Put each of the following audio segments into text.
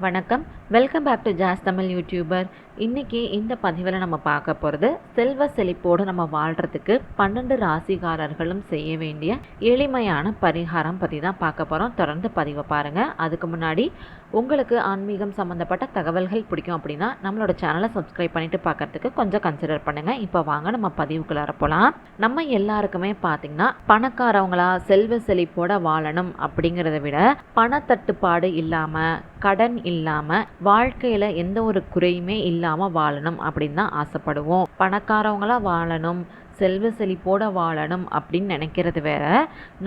வணக்கம். Welcome back to Jazz Tamil YouTuber இன்றைக்கி இந்த பதிவில் நம்ம பார்க்க போகிறது செல்வ செழிப்போடு நம்ம வாழ்கிறதுக்கு பன்னெண்டு ராசிக்காரர்களும் செய்ய வேண்டிய எளிமையான பரிகாரம் பற்றி தான் பார்க்க போகிறோம் தொடர்ந்து பதிவை பாருங்கள் அதுக்கு முன்னாடி உங்களுக்கு ஆன்மீகம் சம்மந்தப்பட்ட தகவல்கள் பிடிக்கும் அப்படின்னா நம்மளோட சேனலை சப்ஸ்கிரைப் பண்ணிவிட்டு பார்க்குறதுக்கு கொஞ்சம் கன்சிடர் பண்ணுங்கள் இப்போ வாங்க நம்ம பதிவுக்குள்ளார போகலாம் நம்ம எல்லாருக்குமே பார்த்திங்கன்னா பணக்காரவங்களா செல்வ செழிப்போட வாழணும் அப்படிங்கிறத விட பணத்தட்டுப்பாடு இல்லாமல் கடன் இல்லாமல் வாழ்க்கையில் எந்த ஒரு குறையுமே இல்லாமல் வாழணும் அப்படின்னு தான் ஆசைப்படுவோம். பணக்காரவங்களாக வாழணும் செல்வ செழிப்போட வாழணும் அப்படின்னு நினைக்கிறது வேற.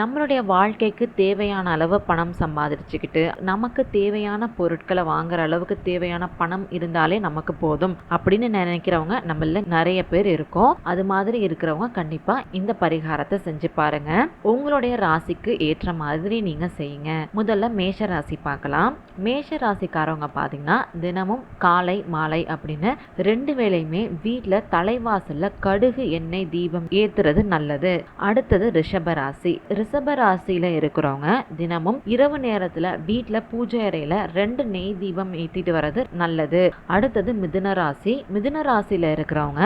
நம்மளுடைய வாழ்க்கைக்கு தேவையான அளவு பணம் சம்பாதிச்சுக்கிட்டு நமக்கு தேவையான பொருட்களை வாங்குற அளவுக்கு தேவையான பணம் இருந்தாலே நமக்கு போதும் அப்படின்னு நினைக்கிறவங்க நம்மள நிறைய பேர் இருக்கோம். அது மாதிரி இருக்கிறவங்க கண்டிப்பா இந்த பரிகாரத்தை செஞ்சு பாருங்க. உங்களுடைய ராசிக்கு ஏற்ற மாதிரி நீங்க செய்யுங்க. முதல்ல மேஷ ராசி பார்க்கலாம். மேஷ ராசிக்காரவங்க பார்த்தீங்கன்னா தினமும் காலை மாலை அப்படின்னு ரெண்டு வேளையுமே வீட்டில் தலைவாசல்ல கடுகு எண்ணெய் தீபம் ஏத்துறது நல்லது. அடுத்தது ரிஷபராசி. ரிஷபராசியில இருக்கிறவங்க தினமும் இரவு நேரத்துல வீட்டுல பூஜை அறையில ரெண்டு நெய் தீபம் ஏத்திட்டு வர்றது நல்லது. அடுத்தது மிதுன ராசி மிதுன ராசியில இருக்கிறவங்க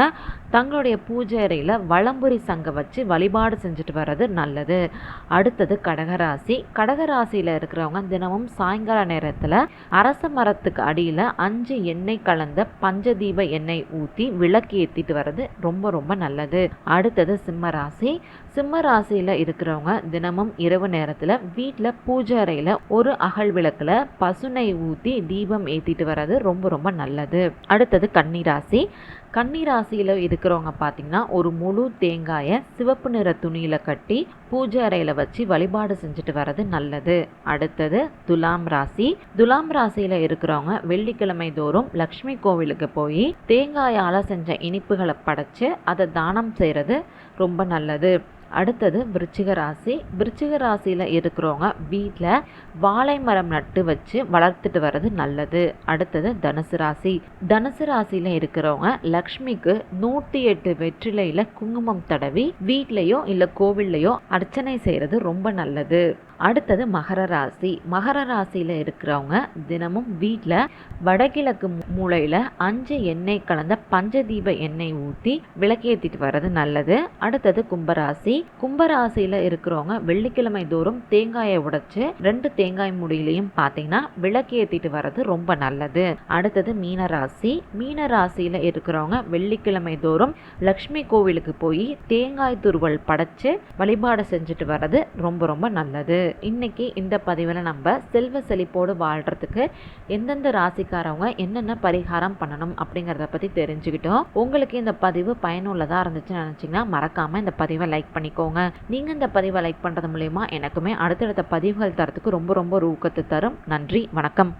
தங்களுடைய பூஜை அறையில வளம்புரி சங்க வச்சு வழிபாடு செஞ்சுட்டு வர்றது நல்லது. அடுத்தது கடகராசி. கடகராசியில இருக்கிறவங்க தினமும் சாயங்கால நேரத்துல அரச மரத்துக்கு அடியில அஞ்சு எண்ணெய் கலந்த பஞ்சதீப எண்ணெய் ஊத்தி விளக்கு ஏத்திட்டு வர்றது ரொம்ப ரொம்ப நல்லது. அடுத்தது சிம்ம ராசி. சிம்ம ராசியில் இருக்கிறவங்க தினமும் இரவு நேரத்தில் வீட்டில் பூஜை அறையில் ஒரு அகல் விளக்கில் பசுனை ஊற்றி தீபம் ஏற்றிட்டு வர்றது ரொம்ப ரொம்ப நல்லது. அடுத்தது கன்னிராசி கன்னிராசியில் இருக்கிறவங்க பார்த்தீங்கன்னா ஒரு முழு தேங்காயை சிவப்பு நிற துணியில் கட்டி பூஜை அறையில் வச்சு வழிபாடு செஞ்சுட்டு வர்றது நல்லது. அடுத்தது துலாம் ராசி. துலாம் ராசியில் இருக்கிறவங்க வெள்ளிக்கிழமை தோறும் லக்ஷ்மி கோவிலுக்கு போய் தேங்காயால் செஞ்ச இனிப்புகளை படைச்சு அதை தானம் செய்கிறது ரொம்ப நல்லது. அடுத்தது விருச்சிக ராசி. விருச்சிக ராசியில் இருக்கிறவங்க வீட்டில் வாழை மரம் நட்டு வச்சு வளர்த்துட்டு வர்றது நல்லது. அடுத்தது தனுசு ராசி. தனுசு ராசியில் இருக்கிறவங்க லக்ஷ்மிக்கு நூற்றி எட்டு வெற்றிலையில் குங்குமம் தடவி வீட்லேயோ இல்லை கோவில்லையோ அர்ச்சனை செய்கிறது ரொம்ப நல்லது. அடுத்தது மகர ராசி. மகர ராசியில் இருக்கிறவங்க தினமும் வீட்டில் வடகிழக்கு மூலையில் அஞ்சு எண்ணெய் கலந்த பஞ்சதீப எண்ணெய் ஊற்றி விளக்கேற்றிட்டு வர்றது நல்லது. அடுத்தது கும்பராசி. கும்பராசியில் இருக்கிறவங்க வெள்ளிக்கிழமை தோறும் தேங்காயை உடைச்சு ரெண்டு தேங்காய் முடியிலையும் பார்த்தீங்கன்னா விளக்கு ஏத்திட்டு வர்றது ரொம்ப நல்லது. அடுத்தது மீனராசி. மீனராசியில இருக்கிறவங்க வெள்ளிக்கிழமை தோறும் லக்ஷ்மி கோவிலுக்கு போய் தேங்காய் துருவல் படைச்சு வழிபாடு செஞ்சுட்டு வர்றது ரொம்ப ரொம்ப நல்லது. இன்னைக்கு இந்த பதிவில் நம்ம செல்வ செழிப்போடு வாழ்கிறதுக்கு எந்தெந்த ராசிக்காரவங்க என்னென்ன பரிகாரம் பண்ணணும் அப்படிங்கிறத பற்றி தெரிஞ்சுக்கிட்டோம். உங்களுக்கு இந்த பதிவு பயனுள்ளதாக இருந்துச்சுன்னு நினச்சிங்கன்னா மறக்காமல் இந்த பதிவை லைக் பண்ணி பண்ணிக்கோங்க. நீங்கள் இந்த பதிவை லைக் பண்ணுறது மூலயமா எனக்குமே அடுத்தடுத்த பதிவுகள் தரத்துக்கு ரொம்ப ரொம்ப ஊக்கத்தை தரும். நன்றி வணக்கம்.